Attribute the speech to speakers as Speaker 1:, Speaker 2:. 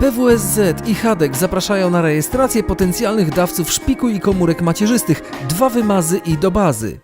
Speaker 1: PWSZ i Hadek zapraszają na rejestrację potencjalnych dawców szpiku i komórek macierzystych. Dwa wymazy i do bazy.